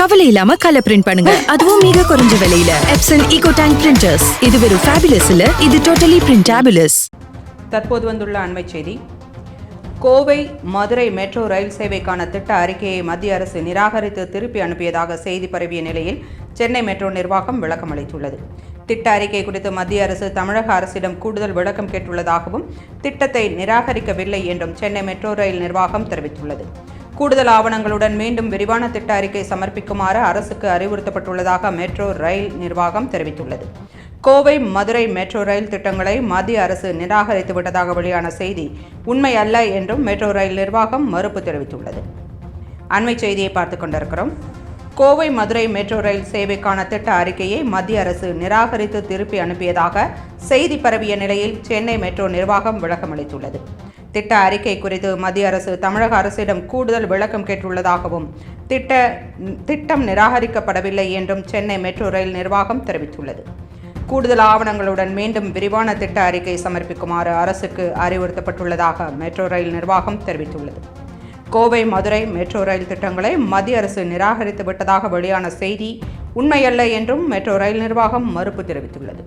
கவலை இல்லாம colour print பண்ணுங்க. அதுவும் மிக குறைஞ்ச விலையில. எப்சன் ஈகோ டேங்க் பிரிண்டர்ஸ் இது வெறும் ஃபேபிலஸ் இல்ல இது டோட்டலி பிரிண்டாபிலஸ் தற்போது வந்துள்ள அண்மை செய்தி. கோவை மதுரை மெட்ரோ ரயில் சேவைக்கான திட்ட அறிக்கையை மத்திய அரசு நிராகரித்து திருப்பி அனுப்பியதாக செய்தி பரவிய நிலையில் சென்னை மெட்ரோ நிர்வாகம் விளக்கம் அளித்துள்ளது திட்ட அறிக்கை குறித்து மத்திய அரசு தமிழக அரசிடம் கூடுதல் விளக்கம் கேட்டுள்ளதாகவும் திட்டத்தை நிராகரிக்கவில்லை என்றும் சென்னை மெட்ரோ ரயில் நிர்வாகம் தெரிவித்துள்ளது. கூடுதல் ஆவணங்களுடன் மீண்டும் விரிவான திட்ட அறிக்கை சமர்ப்பிக்குமாறு அரசுக்கு அறிவுறுத்தப்பட்டுள்ளதாக மெட்ரோ ரயில் நிர்வாகம் தெரிவித்துள்ளது. கோவை மதுரை மெட்ரோ ரயில் திட்டங்களை மத்திய அரசு நிராகரித்து விட்டதாக வெளியான செய்தி உண்மை அல்ல என்றும் மெட்ரோ ரயில் நிர்வாகம் மறுப்பு தெரிவித்துள்ளது. அண்மை செய்தியை பார்த்து கொண்டிருக்கிறோம். கோவை மதுரை மெட்ரோ ரயில் சேவைக்கான திட்ட அறிக்கையை மத்திய அரசு நிராகரித்து திருப்பி அனுப்பியதாக செய்தி பரவிய நிலையில் சென்னை மெட்ரோ நிர்வாகம் விளக்கமளித்துள்ளது. திட்ட அறிக்கை குறித்து மத்திய அரசு தமிழக அரசிடம் கூடுதல் விளக்கம் கேட்டுள்ளதாகவும் திட்ட திட்டம் நிராகரிக்கப்படவில்லை என்றும் சென்னை மெட்ரோ ரயில் நிர்வாகம் தெரிவித்துள்ளது. கூடுதல் ஆவணங்களுடன் மீண்டும் விரிவான திட்ட அறிக்கை சமர்ப்பிக்குமாறு அரசுக்கு அறிவுறுத்தப்பட்டுள்ளதாக மெட்ரோ ரயில் நிர்வாகம் தெரிவித்துள்ளது. கோவை மதுரை மெட்ரோ ரயில் திட்டங்களை மத்திய அரசு நிராகரித்து விட்டதாக வெளியான செய்தி உண்மையல்ல என்றும் மெட்ரோ ரயில் நிர்வாகம் மறுப்பு தெரிவித்துள்ளது.